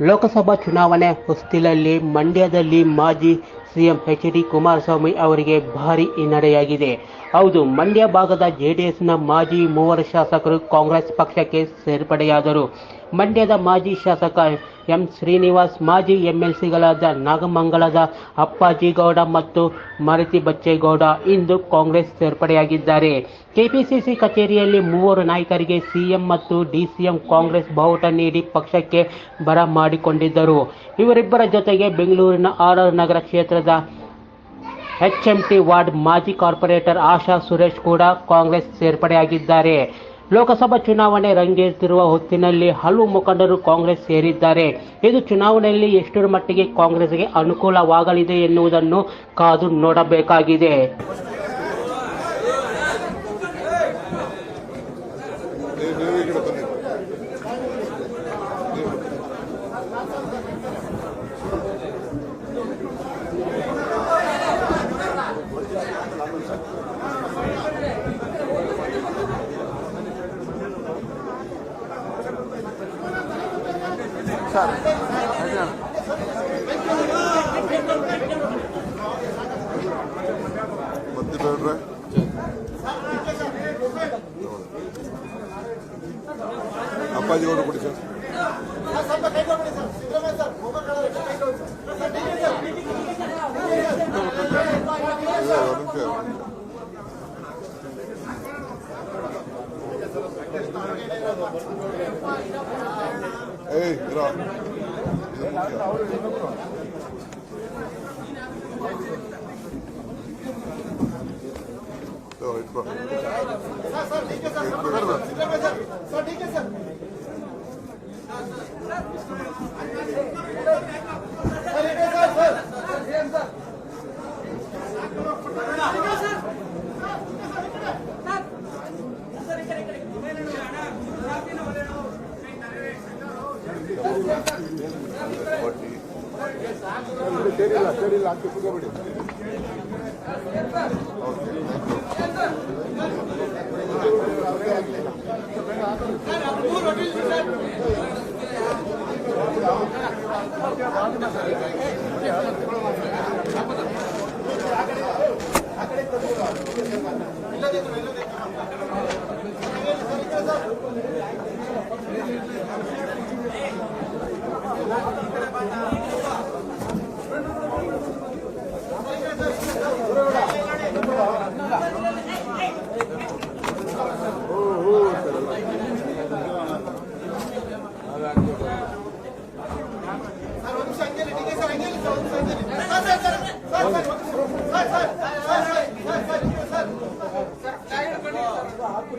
ಲೋಕಸಭಾ ಚುನಾವಣೆ ಹೊಸ್ತಿಲಲ್ಲಿ ಮಂಡ್ಯದಲ್ಲಿ ಮಾಜಿ ಸಿಎಂ ಎಚ್ ಡಿ ಕುಮಾರಸ್ವಾಮಿ ಅವರಿಗೆ ಭಾರಿ ಹಿನ್ನಡೆಯಾಗಿದೆ. ಹೌದು, ಮಂಡ್ಯ ಭಾಗದ ಜೆಡಿಎಸ್ನ ಮಾಜಿ ಮೂವರು ಶಾಸಕರು ಕಾಂಗ್ರೆಸ್ ಪಕ್ಷಕ್ಕೆ ಸೇರ್ಪಡೆಯಾದರು. ಮಂಡ್ಯದ ಮಾಜಿ ಶಾಸಕ ಎಂ ಶ್ರೀನಿವಾಸ್, ಮಾಜಿ ಎಂಎಲ್ಸಿಗಳಾದ ನಾಗಮಂಗಲದ ಅಪ್ಪಾಜಿಗೌಡ ಮತ್ತು ಮಾರುತಿ ಬಚ್ಚೇಗೌಡ ಇಂದು ಕಾಂಗ್ರೆಸ್ ಸೇರ್ಪಡೆಯಾಗಿದ್ದಾರೆ. ಕೆಪಿಸಿಸಿ ಕಚೇರಿಯಲ್ಲಿ ಮೂವರು ನಾಯಕರಿಗೆ ಸಿಎಂ ಮತ್ತು ಡಿಸಿಎಂ ಕಾಂಗ್ರೆಸ್ ಬಾವುಟ ನೀಡಿ ಪಕ್ಷಕ್ಕೆ ಬರಮಾಡಿಕೊಂಡಿದ್ದರು ಇವರಿಬ್ಬರ ಜೊತೆಗೆ ಬೆಂಗಳೂರಿನ ಆರ್ ನಗರ ಕ್ಷೇತ್ರದ ಎಚ್ಎಂಟಿ ವಾರ್ಡ್ ಮಾಜಿ ಕಾರ್ಪೊರೇಟರ್ ಆಶಾ ಸುರೇಶ್ ಕೂಡ ಕಾಂಗ್ರೆಸ್ ಸೇರ್ಪಡೆಯಾಗಿದ್ದಾರೆ. ಲೋಕಸಭಾ ಚುನಾವಣೆ ರಂಗೇರುತ್ತಿರುವ ಹೊತ್ತಿನಲ್ಲಿ ಹಲವು ಮುಖಂಡರು ಕಾಂಗ್ರೆಸ್ ಸೇರಿದ್ದಾರೆ. ಇದು ಚುನಾವಣೆಯಲ್ಲಿ ಎಷ್ಟರ ಮಟ್ಟಿಗೆ ಕಾಂಗ್ರೆಸ್ಗೆ ಅನುಕೂಲವಾಗಲಿದೆ ಎನ್ನುವುದನ್ನು ಕಾದು ನೋಡಬೇಕಾಗಿದೆ. Давай, давай. 楽曲がぶれた。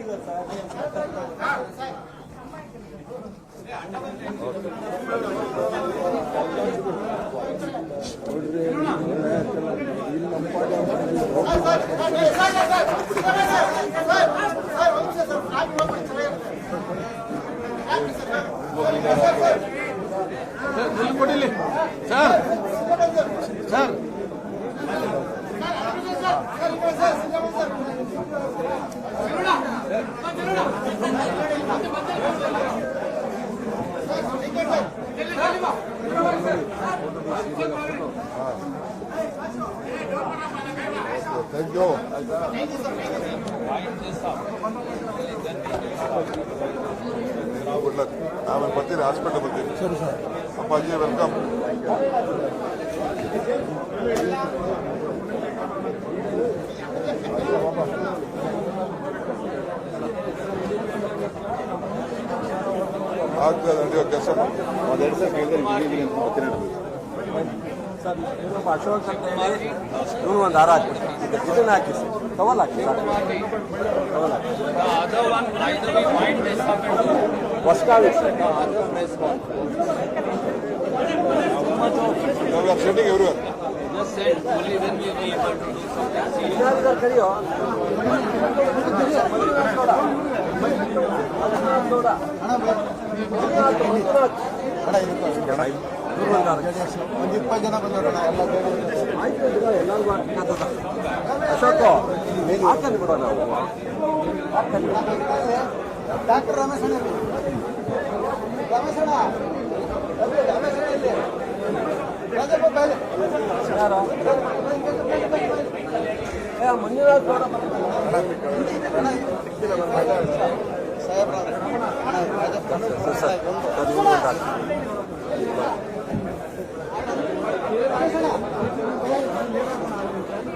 ಇಲ್ಲ ಥ್ಯಾಂಕ್ ಯು ಗುಡ್ ಲಕ್ ಆಮೇಲೆ ಬರ್ತೀನಿ ಹಾಸ್ಪಿಟಲ್ ಬರ್ತೀನಿ ಸರಿ ಸರ್ ಅಪ್ಪಾಜಿ ವೆಲ್ಕಮ್ ಆಗ್ತದೆ ನಡೆಯೋ ಕೆಲಸ ಮಾಡಿ ಒಂದೆರಡು ಸಲ ಕೇಳಿದ್ರೆ ನಿಮಗೆ ಅಂತ ಗೊತ್ತಿಲ್ಲ ಸರ್ ಇನ್ನೊಬ್ಬ ಅಶೋಕ್ ಅಂತ ಹೇಳಿ ಇವನು ಒಂದು ಹಾರ ಹಾಕಿ ಇದನ್ನ ಹಾಕಿ ಸರ್ ಟವಲ್ ಹಾಕಿ ಸರ್ ಟವಲ್ ಹಾಕಿ ಹೊಸಕಾವಿ ಸರ್ ಇವಾಗ ಸೆಟ್ಟಿಂಗ್ ಇವರು ಇನ್ನಾದ್ರು ಕರಿಯೋ ಒಂದು ಇಪ್ಪತ್ತು ಜನ ಬಂದವರಣ ಆಯ್ತು ಬಿಡು, ಎಲ್ಲರಿಗೂ ಹಾಕ್ತದ ಅಶೋಕ್ ಹಾಕಂದು ಬಿಡೋ ನಾವು ಡಾಕ್ಟರ್ ರಮೇಶ್ ಅಣ್ಣ ರಮೇಶ್ ಅಣ್ಣ ರಮೇಶ್ ಏ Manjunath Gowda sir sir sir ನೀವು ಮಾತಾಡಿ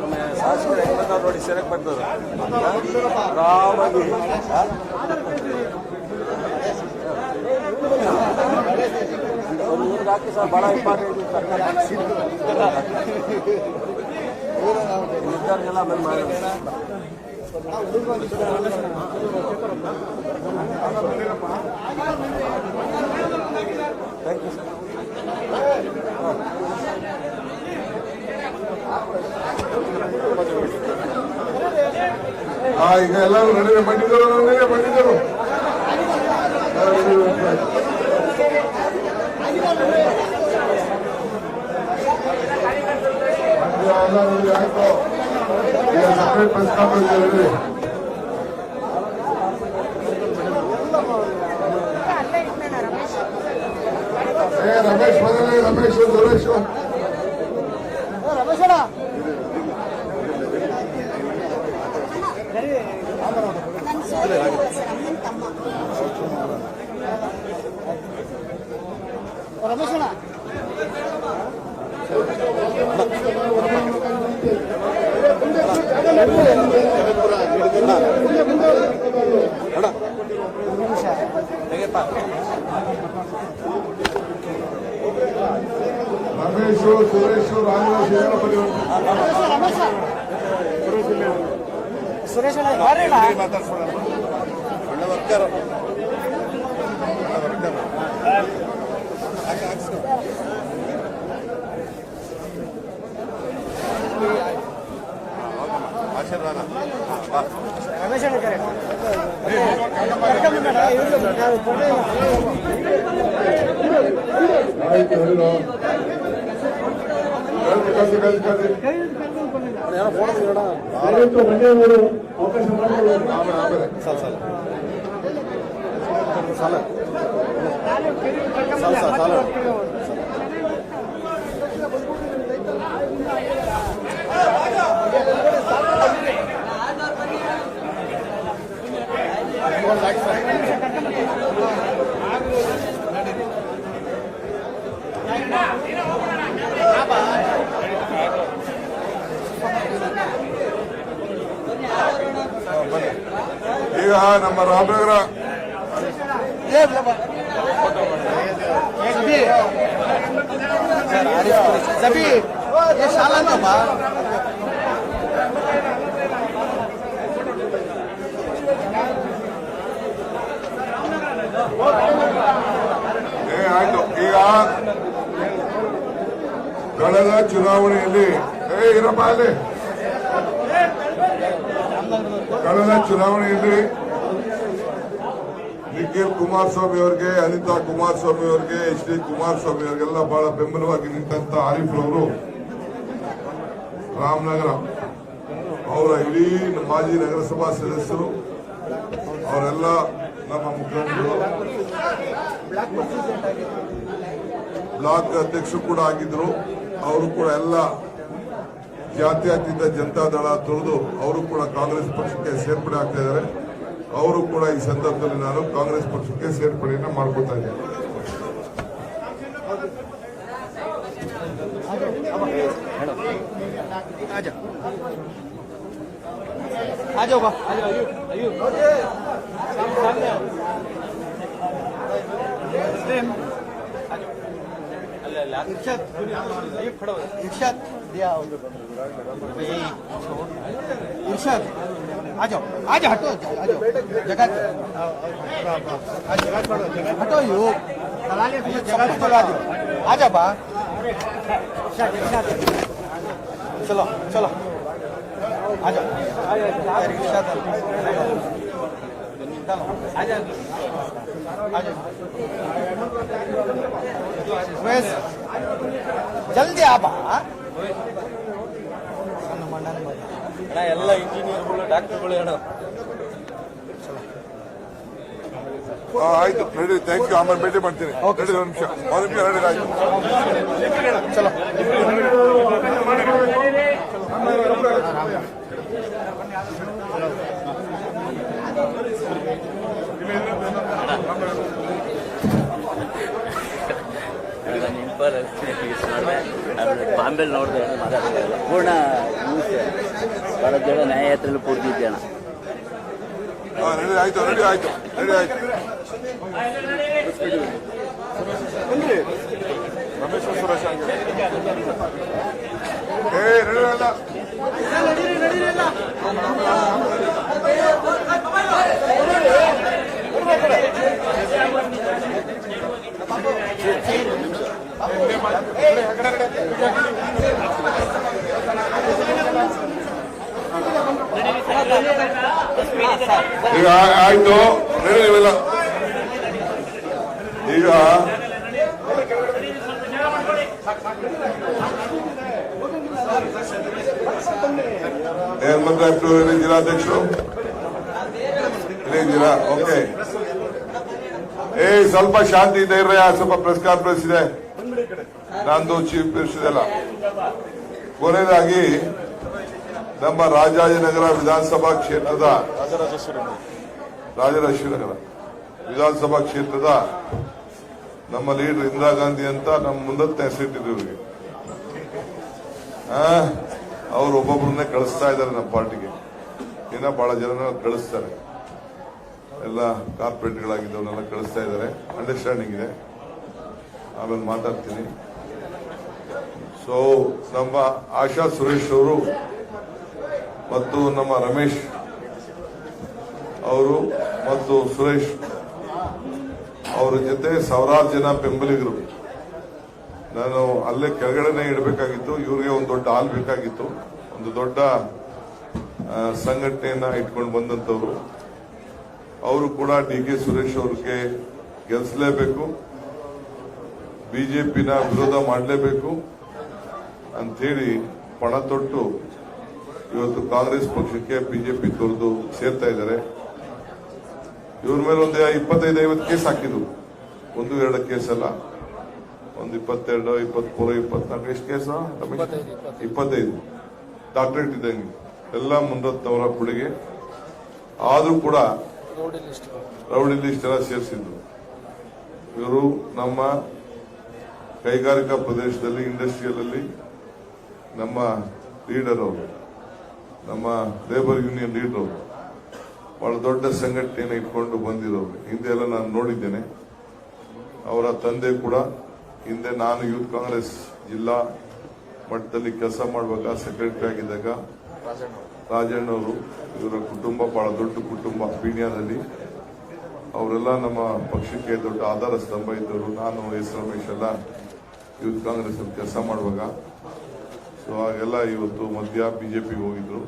ಒಮ್ಮೆ ಶಾಸಕರು ಹೆಂಗ್ ಬಂದಾವ್ ನೋಡಿ ಸೆರೆಕ್ ಬರ್ತದೆ? ಒಂದು ಊರಿಗೆ ಹಾಕಿ ಸರ್ ಭಾಳ ಇಂಪಾರ್ಟೆಂಟ್ ಇದ್ದವ್ರಿಗೆಲ್ಲ ಬಂದು ಮಾಡಿ ಥ್ಯಾಂಕ್ ಈಗ ಎಲ್ಲರೂ ನಡುವೆ ಬಂದಿದ್ದರು ನನಗೆ ಬಂದಿದ್ದರು. ಈಗ ಸಪರೇಟ್ ಪ್ರೆಸ್ ಕಾನ್ಫರೆನ್ಸ್ ಹೇಳಿದ್ರಿ ಏ ರಮೇಶ್ ಬಂದ್ರೆ ರಮೇಶ್ ಸುರೇಶ್ ಹೇಗಪ್ಪ ರಮೇಶ್ ಸುರೇಶ್ ರಾಮದಾಸ್ ಏನೋ ಬನ್ನಿ ಮಾತಾಡ್ಸೋಣ ಒಳ್ಳೆ ವರ್ಕರ್ ಆಶೀರ್ವಾದ ಆಯ್ತು ಹೇಳು ಕಳ್ಸಿ ಕಳ್ಸಿ ಕಳ್ಸಿ ಕಳ್ಸಿ ಏನೋ ಫೋನ್ ನೋಡ ಆವತ್ತು ಮಂಡ್ಯವರು ಅವಕಾಶ ಮಾಡಿಕೊಳ್ಳಿ ಆಮೇಲೆ ಆಮೇಲೆ ಸಾಲ ಸಾಲ ಸಾಲ ಈಗ ನಮ್ಮ ರಾಮನಗರ. ಸಬಿ. ये ಏ, ಆಯ್ತು. ಈಗ ಕಳೆದ ಚುನಾವಣೆಯಲ್ಲಿ ಏ, ಇರಪ್ಪ, ಅಲ್ಲಿ. ಕಳೆದ ಚುನಾವಣೆಯಲ್ಲಿ ನಿಖಿಲ್ ಕುಮಾರಸ್ವಾಮಿ ಅವರಿಗೆ, ಅನಿತಾ ಕುಮಾರಸ್ವಾಮಿ ಅವರಿಗೆ, ಎಚ್ ಡಿ ಕುಮಾರಸ್ವಾಮಿ ಅವರಿಗೆಲ್ಲ ಬಹಳ ಬೆಂಬಲವಾಗಿ ನಿಂತಂತ ಆರಿಫ್ ಅವರು ರಾಮನಗರ. ಅವರ ಇಡೀ ಮಾಜಿ ನಗರಸಭಾ ಸದಸ್ಯರು, ಅವರೆಲ್ಲ ಬ್ಲಾಕ್ ಅಧ್ಯಕ್ಷರು ಕೂಡ ಆಗಿದ್ರು ಅವರು ಕೂಡ ಎಲ್ಲ ಜಾತ್ಯಾತೀತ ಜನತಾದಳ ತೊಳೆದು ಅವರು ಕೂಡ ಕಾಂಗ್ರೆಸ್ ಪಕ್ಷಕ್ಕೆ ಸೇರ್ಪಡೆ ಆಗ್ತಾ ಇದ್ದಾರೆ ಅವರು ಕೂಡ ಈ ಸಂದರ್ಭದಲ್ಲಿ ನಾನು ಕಾಂಗ್ರೆಸ್ ಪಕ್ಷಕ್ಕೆ ಸೇರ್ಪಡೆಯನ್ನು ಮಾಡ್ಕೊತಾ ಇದ್ದೇನೆ ಅಯ್ಯೋ इर्शाद हो आ जाओ आ जाओ हटो आ जाओ जगह हटो यू जगह पर आ जाओ आ जाओ बा चलो चलो आ जाओ रिक्शा चलो ಜಲ್ದಿ ಆಬಾ ಎಲ್ಲ ಇಂಜಿನಿಯರ್ಗಳು ಡಾಕ್ಟರ್ಗಳು ಹೇಳ ಆಯ್ತು. ನಡೀರಿ ಥ್ಯಾಂಕ್ ಯು ಆಮೇಲೆ ಭೇಟಿ ಮಾಡ್ತೀನಿ. ಒಂದು ನಿಮಿಷ. ಒಂದು ನಿಮಿಷ ನಡೀರಿ ಆಯ್ತು. ಚಲೋ. ನೋಡಿದೆ ಆಮೇಲೆ ಬಾಂಬೆಲ್ ನೋಡಿದೆ ಮಾತಾಡೋದಿಲ್ಲ ಪೂರ್ಣ ನ್ಯೂಸ್ ಭಾಳ ಜನ ನ್ಯಾಯ ಯಾತ್ರೆಯಲ್ಲಿ ಅಣ್ಣ. ಆಯ್ತು ಆಯ್ತು ಆಯ್ತು. ರಮೇಶ್ ಸುರೇಶ್. ಏ ಅಲ್ಲ ಈಗ ಆಯ್ತು ನಡಿ ನೀವೆಲ್ಲ. ಈಗ ಏನ್ ಇಲ್ಲಿ ಜಿಲ್ಲಾಧ್ಯಕ್ಷರು? ಇಲ್ಲಿದ್ದೀರಾ ಓಕೆ. ಏ, ಸ್ವಲ್ಪ ಶಾಂತಿ ಧೈರ್ಯ ಸ್ವಲ್ಪ ಪ್ರೆಸ್ ಕಾನ್ಫರೆನ್ಸ್ ಇದೆ. ನಂದು ಚೀಫ್ ಮಿನಿಸ್ಟರ್ ಇದೆಲ್ಲ. ಕೊನೆಯದಾಗಿ, ನಮ್ಮ ರಾಜಾಜಿನಗರ ವಿಧಾನಸಭಾ ಕ್ಷೇತ್ರದ ರಾಜರಾಜೇಶ್ವರನಗರ ವಿಧಾನಸಭಾ ಕ್ಷೇತ್ರದ ನಮ್ಮ ಲೀಡರ್ ಇಂದಿರಾ ಗಾಂಧಿ ಅಂತ ನಮ್ಮ ಮುಂದತ್ತೆ ಹೆಸರಿಟ್ಟಿದ್ರು ಇವರಿಗೆ. ಅವ್ರು ಒಬ್ಬೊಬ್ಬರನ್ನೇ ಕಳಿಸ್ತಾ ಇದ್ದಾರೆ ನಮ್ಮ ಪಾರ್ಟಿಗೆ. ಇನ್ನ ಬಹಳ ಜನ ಕಳಿಸ್ತಾರೆ. ಎಲ್ಲ ಕಾರ್ಪೊರೇಟ್ಗಳಾಗಿದ್ದವನ್ನೆಲ್ಲ ಕಳಿಸ್ತಾ ಇದ್ದಾರೆ. ಅಂಡರ್ಸ್ಟ್ಯಾಂಡಿಂಗ್ ಇದೆ. ಆಮೇಲೆ ಮಾತಾಡ್ತೀನಿ. ಸೊ ನಮ್ಮ ಆಶಾ ಸುರೇಶ್ ಅವರು ಮತ್ತು ನಮ್ಮ ರಮೇಶ್ ಅವರು ಮತ್ತು ಸುರೇಶ್ ಅವರ ಜೊತೆ ಸಾವಿರಾರು ಜನ ಬೆಂಬಲಿಗರು. ನಾನು ಅಲ್ಲೇ ಕೆಳಗಡೆನೆ ಇಡಬೇಕಾಗಿತ್ತು. ಇವರಿಗೆ ಒಂದು ದೊಡ್ಡ ಹಾಲ್ ಬೇಕಾಗಿತ್ತು. ಒಂದು ದೊಡ್ಡ ಸಂಘಟನೆಯನ್ನ ಇಟ್ಕೊಂಡು ಬಂದಂತವ್ರು ಅವರು ಕೂಡ ಡಿ ಕೆ ಸುರೇಶ್ ಅವ್ರಿಗೆ ಗೆಲ್ಲಿಸಲೇಬೇಕು ಬಿಜೆಪಿನ ವಿರೋಧ ಮಾಡಲೇಬೇಕು ಅಂಥೇಳಿ ಪಣ ತೊಟ್ಟು ಇವತ್ತು ಕಾಂಗ್ರೆಸ್ ಪಕ್ಷಕ್ಕೆ ಬಿಜೆಪಿ ತೊರೆದು ಸೇರ್ತಾ ಇದ್ದಾರೆ. ಇವ್ರ ಮೇಲೆ ಒಂದು ಇಪ್ಪತ್ತೈದು ಐವತ್ತು ಕೇಸ್ ಹಾಕಿದ್ರು. ಒಂದು ಎರಡು ಕೇಸ್ ಅಲ್ಲ. ಒಂದು ಇಪ್ಪತ್ತೆರಡು ಇಪ್ಪತ್ಮೂರು ಇಪ್ಪತ್ನಾಲ್ಕು ಎಷ್ಟು ಕೇಸ? ಇಪ್ಪತ್ತೈದು ಡಾಕ್ಟರೇಟ್ ಇದ್ದಂಗೆ. ಎಲ್ಲ ಮುಂದತ್ತವರ ಕೊಡುಗೆ. ಆದರೂ ಕೂಡ ರೌಡಿ ಲಿಸ್ಟ್ ಎಲ್ಲ ಸೇರಿಸಿದ್ರು ಇವರು ನಮ್ಮ ಕೈಗಾರಿಕಾ ಪ್ರದೇಶದಲ್ಲಿ ಇಂಡಸ್ಟ್ರಿಯಲ್ ಅಲ್ಲಿ ನಮ್ಮ ಲೀಡರ್ ಅವರು. ನಮ್ಮ ಲೇಬರ್ ಯೂನಿಯನ್ ಲೀಡರ್ ಅವರು. ಬಹಳ ದೊಡ್ಡ ಸಂಘಟನೆಯನ್ನು ಇಟ್ಕೊಂಡು ಬಂದಿರೋರು. ಹಿಂದೆ ಎಲ್ಲ ನಾನು ನೋಡಿದ್ದೇನೆ. ಅವರ ತಂದೆ ಕೂಡ ಹಿಂದೆ ನಾನು ಯೂತ್ ಕಾಂಗ್ರೆಸ್ ಜಿಲ್ಲಾ ಮಟ್ಟದಲ್ಲಿ ಕೆಲಸ ಮಾಡುವಾಗ ಸೆಕ್ರೆಟರಿ ಆಗಿದ್ದಾಗ ರಾಜಣ್ಣವರು, ಇವರ ಕುಟುಂಬ, ಬಹಳ ದೊಡ್ಡ ಕುಟುಂಬ ಪೀಣ್ಯದಲ್ಲಿ. ಅವರೆಲ್ಲ ನಮ್ಮ ಪಕ್ಷಕ್ಕೆ ದೊಡ್ಡ ಆಧಾರ ಸ್ತಂಭ ಇದ್ದರು ನಾನು, ಎಸ್. ರಮೇಶ್ ಎಲ್ಲ ಯೂತ್ ಕಾಂಗ್ರೆಸ್ ಅಲ್ಲಿ ಕೆಲಸ ಮಾಡುವಾಗ. ಸೊ ಹಾಗೆಲ್ಲ ಇವತ್ತು ಮಧ್ಯ ಬಿಜೆಪಿಗೆ ಹೋಗಿದ್ರು.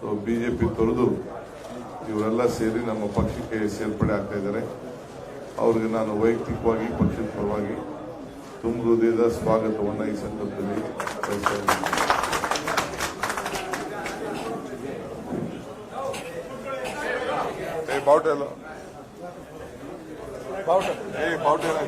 ಸೊ ಬಿಜೆಪಿ ತೊರೆದು ಇವರೆಲ್ಲ ಸೇರಿ ನಮ್ಮ ಪಕ್ಷಕ್ಕೆ ಸೇರ್ಪಡೆ ಆಗ್ತಾ ಇದ್ದಾರೆ. ಅವ್ರಿಗೆ ನಾನು ವೈಯಕ್ತಿಕವಾಗಿ, ಪಕ್ಷದ ಪರವಾಗಿ ತುಂಬ ಹೃದಯದ ಸ್ವಾಗತವನ್ನು ಈ ಸಂದರ್ಭದಲ್ಲಿ ಬಯಸ್ತಾ ಇದ್ದೀನಿ. ಏ ಬಾವುಟ ಎಲ್ಲ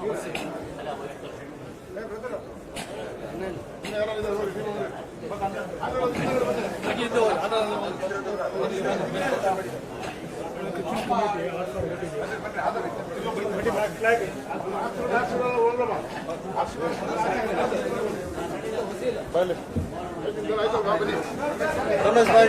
ಬಾವುಟ ಏ ಬಾವುಟ ಏನಾಯ್ತು ರಮೇಶ್ ಭಾಯ್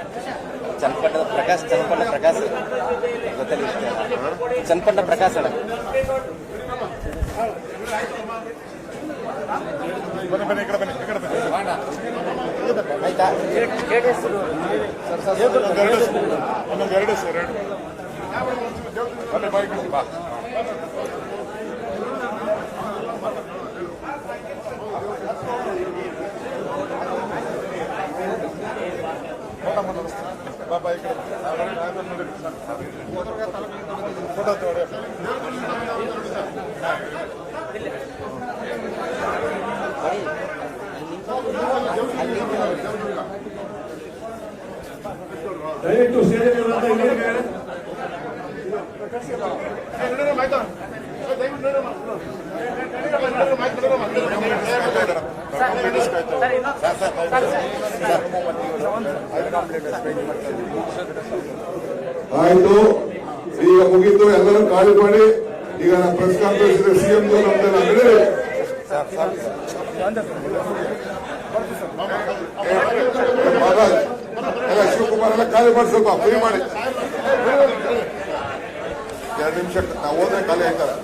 ಚನ್ನಪಟ್ಟಣದ ಪ್ರಕಾಶ್ ಚನ್ನಪಟ್ಟ ಪ್ರಕಾಶ್ ಗೊತ್ತಲ್ಲ ಚನ್ನಪಟ್ಟ ಪ್ರಕಾಶ್ ಅಣ್ಣ. ಆಯ್ತಾ? ಎರಡು. ಸರ್ ಬಾ. బాబా ఇక్కడ ఫోటో తోడే డైరెక్ట్ స్టేజ్ మైదాన్ ಆಯ್ತು, ಈಗ ಮುಗಿತು, ಎಲ್ಲರೂ ಖಾಲಿ ಮಾಡಿ, ಈಗ ನಮ್ಮ ಪ್ರೆಸ್ ಕಾನ್ಫರೆನ್ಸ್ ಇದೆ ಸಿಎಂ ನಮ್ದೆಲ್ಲ ನಡೀರಿ ಶಿವಕುಮಾರ್ ಎಲ್ಲ ಖಾಲಿ ಮಾಡಿ ಸ್ವಲ್ಪ ಫ್ರೀ ಮಾಡಿ. ಎರಡು ನಿಮಿಷ, ನಾವು ಹೋದ್ರೆ ಖಾಲಿ ಆಯ್ತಾರೆ